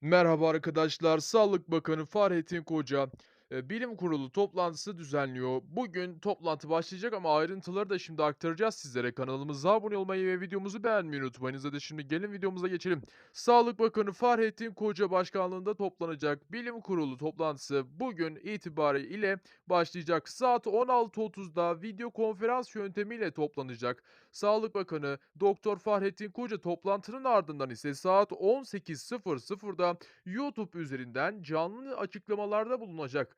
Merhaba arkadaşlar. Sağlık Bakanı Fahrettin Koca bilim kurulu toplantısı düzenliyor. Bugün toplantı başlayacak ama ayrıntıları da şimdi aktaracağız sizlere. Kanalımıza abone olmayı ve videomuzu beğenmeyi unutmayınız. Hadi şimdi gelin videomuza geçelim. Sağlık Bakanı Fahrettin Koca başkanlığında toplanacak bilim kurulu toplantısı bugün itibariyle başlayacak. Saat 16.30'da video konferans yöntemiyle toplanacak. Sağlık Bakanı Doktor Fahrettin Koca toplantının ardından ise saat 18.00'da YouTube üzerinden canlı açıklamalarda bulunacak.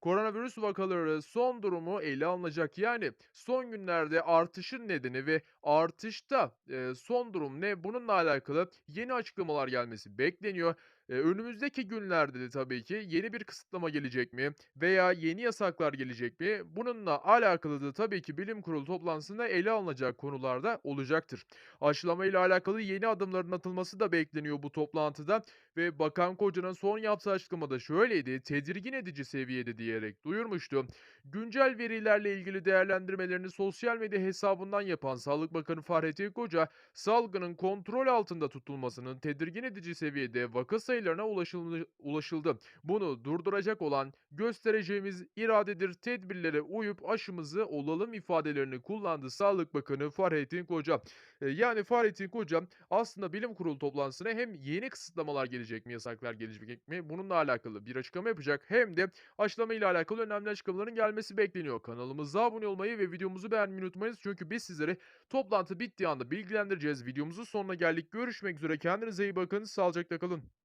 Koronavirüs vakaları son durumu ele alınacak. Yani son günlerde artışın nedeni ve artışta e, son durum ne? Bununla alakalı yeni açıklamalar gelmesi bekleniyor. E, önümüzdeki günlerde de tabii ki yeni bir kısıtlama gelecek mi veya yeni yasaklar gelecek mi? Bununla alakalı da tabii ki bilim kurulu toplantısında ele alınacak konularda olacaktır. Aşılama ile alakalı yeni adımların atılması da bekleniyor bu toplantıda ve Bakan Koca'nın son yaptığı açıklamada şöyleydi, tedirgin edici seviyede diyerek duyurmuştu. Güncel verilerle ilgili değerlendirmelerini sosyal medya hesabından yapan Sağlık Bakanı Fahrettin Koca, salgının kontrol altında tutulmasının tedirgin edici seviyede vaka sayılarına ulaşıldı. Bunu durduracak olan göstereceğimiz iradedir, tedbirlere uyup aşımızı olalım ifadelerini kullandı Sağlık Bakanı Fahrettin Koca. E, Yani Fahrettin Koca aslında bilim kurulu toplantısına hem yeni kısıtlamalar gelecek mi, yasaklar gelecek mi bununla alakalı bir açıklama yapacak hem de aşılama ile alakalı önemli açıklamaların gelmesi bekleniyor. Kanalımıza abone olmayı ve videomuzu beğenmeyi unutmayınız çünkü biz sizleri toplantı bittiği anda bilgilendireceğiz. Videomuzun sonuna geldik. Görüşmek üzere. Kendinize iyi bakın. Sağlıcakla kalın.